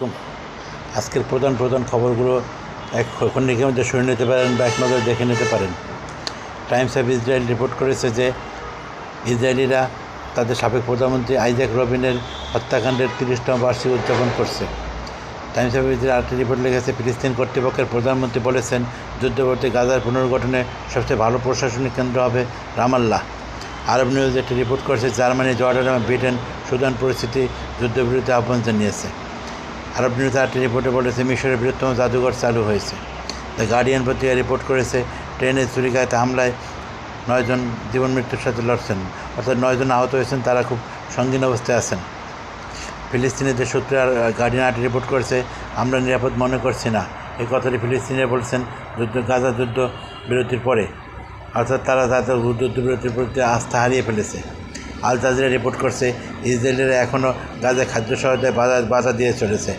আলাইকুম আজকের প্রধান প্রধান খবরগুলো এক খন্ডিকের মধ্যে শুনে নিতে পারেন বা এক নজর দেখে নিতে পারেন। টাইমস অফ ইসরায়েল রিপোর্ট করেছে যে ইসরায়েলিরা তাদের সাবেক প্রধানমন্ত্রী আইজাক রবিনের হত্যাকাণ্ডের তিরিশতম বার্ষিক উদযাপন করছে। টাইমস অফ ইসরায়েল আরেকটি রিপোর্ট লিখেছে, ফিলিস্তিন কর্তৃপক্ষের প্রধানমন্ত্রী বলেছেন, যুদ্ধবর্তী গাজার পুনর্গঠনে সবচেয়ে ভালো প্রশাসনিক কেন্দ্র হবে রামাল্লাহ আরব নিউজ একটি রিপোর্ট করেছে জার্মানি জর্ডান এবং ব্রিটেন সুদান পরিস্থিতি যুদ্ধবিরতি আহ্বান জানিয়েছে। আরব নিউজ আরেকটি রিপোর্টে বলেছে, মিশরের বৃহত্তম জাদুঘর চালু হয়েছে। দ্য গার্ডিয়ান পত্রিকা রিপোর্ট করেছে ট্রেনের চুরিকায়তে হামলায় নয়জন জীবন মৃত্যুর সাথে লড়ছেন, অর্থাৎ নয়জন আহত হয়েছেন, তারা খুব সঙ্গীন অবস্থায় আছেন। ফিলিস্তিনিদের সূত্রে গার্ডিয়ান আর্টি রিপোর্ট করেছে, আমরা নিরাপদ মনে করছি না। এই কথাটি ফিলিস্তিনিরা বলছেন, যুদ্ধ, গাজা যুদ্ধ বিরতির পরে। অর্থাৎ তারা তাদের যুদ্ধ বিরতির প্রতি আস্থা হারিয়ে ফেলেছে। আল জাজিরা রিপোর্ট করছে, ইসরায়েলেরা এখনও গাজা খাদ্য সহায়তায় বাধা বাধা দিয়ে চলেছে।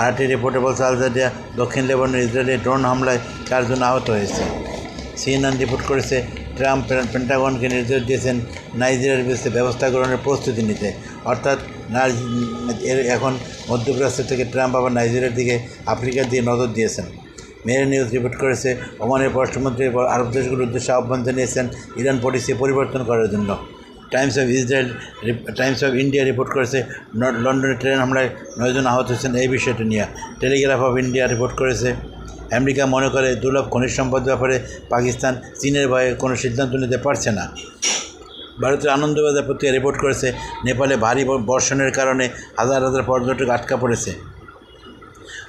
আরেকটি রিপোর্টে বলছে, আল জাজিরা দক্ষিণ লেবানন ইসরায়েলের ড্রোন হামলায় চারজন আহত হয়েছে। সিএনএন রিপোর্ট করেছে, ট্রাম্প পেন্টাগনকে নির্দেশ দিয়েছেন নাইজেরিয়ার বিরুদ্ধে ব্যবস্থা গ্রহণের প্রস্তুতি নিতে। অর্থাৎ এখন মধ্যপ্রাচ্য থেকে ট্রাম্প আবার নাইজেরিয়ার দিকে আফ্রিকার দিকে নজর দিয়েছেন। মেয়ের নিউজ রিপোর্ট করেছে, ওমানের পররাষ্ট্রমন্ত্রী আরব দেশগুলোর উদ্দেশ্যে আহ্বান জানিয়েছেন, ইরান পলিসি পরিবর্তন করার জন্য। Times of Israel Times of India report করেছে লন্ডনে ট্রেন হামলায় নয়জন আহত হয়েছেন, এই বিষয়টি নিয়ে। টেলিগ্রাফ অফ ইন্ডিয়া রিপোর্ট করেছে, আমেরিকা মনে করে দুর্লভ খনিজ সম্পদ ব্যাপারে পাকিস্তান চীনের ভয়ে কোনো সিদ্ধান্ত নিতে পারছে না। ভারতের আনন্দবাজার পত্রিকা রিপোর্ট করেছে, নেপালে ভারী বর্ষণের কারণে হাজার হাজার পর্যটক আটকা পড়েছে।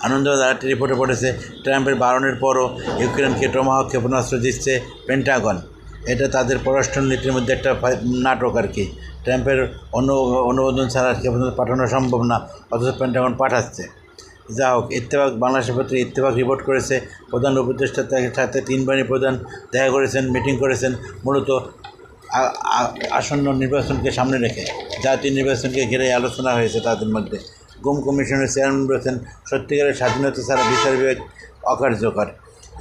আনন্দবাজার আরেকটি রিপোর্টে পড়েছে, ট্রাম্পের বারণের পরও ইউক্রেনকে টমাহক ক্ষেপণাস্ত্র দিচ্ছে পেন্টাগন এটা তাদের পররাষ্ট্র নীতির মধ্যে একটা নাটক আর কি। ট্রাম্পের অনু অনুমোদন ছাড়া ক্ষেপণাস্ত্র পাঠানো সম্ভব না, অথচ পেন্টাগন পাঠাচ্ছে। যা হোক, ইত্তেফাক, বাংলাদেশের পত্রে ইত্তেফাক রিপোর্ট করেছে। প্রধান উপদেষ্টার তার সাথে তিন বাহিনী প্রধান দেখা করেছেন মিটিং করেছেন, মূলত আসন্ন নির্বাচনকে সামনে রেখে। জাতীয় নির্বাচনকে ঘিরে আলোচনা হয়েছে তাদের মধ্যে। গুম কমিশনের চেয়ারম্যান বলেছেন, সত্যিকারের স্বাধীনতা ছাড়া বিচার বিভাগ অকার্যকর।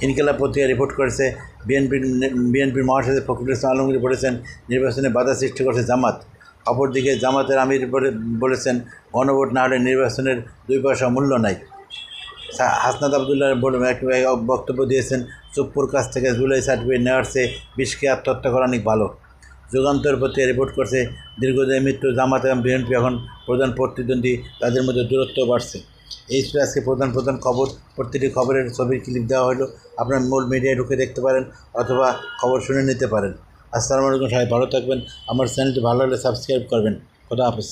ইনকেলা পত্রিকা রিপোর্ট করেছে বিএনপির বিএনপির মহাসচিব ফখরুল ইসলাম আলমগীর বলেছেন, নির্বাচনে বাধা সৃষ্টি করছে জামাত। অপরদিকে জামাতের আমির বলে- বলেছেন, গণভোট না হলে নির্বাচনের দুই পয়সা মূল্য নাই। হাসনাত আবদুল্লাহ বক্তব্য দিয়েছেন, চুপ্পুর কাছ থেকে জুলাই সার্টিফিকেট নেওয়ার চেয়ে বিষকে আত্মহত্যা করা অনেক ভালো। যুগান্তর প্রতি রিপোর্ট করছে দীর্ঘদিন মৃত্যু জামাত এবং বিএনপি এখন প্রধান প্রতিদ্বন্দ্বী, তাদের মধ্যে দূরত্ব বাড়ছে। এই ছিল আজকে প্রধান প্রধান খবর। প্রতিটি খবরের ছবির ক্লিপ দেওয়া হলো। আপনার মূল মিডিয়ায় ঢুকে দেখতে পারেন অথবা খবর শুনে নিতে পারেন। আসসালামু আলাইকুম সবাই, ভালো থাকবেন। আমার চ্যানেলটি ভালো হলে সাবস্ক্রাইব করবেন। খোদা হাফেজ।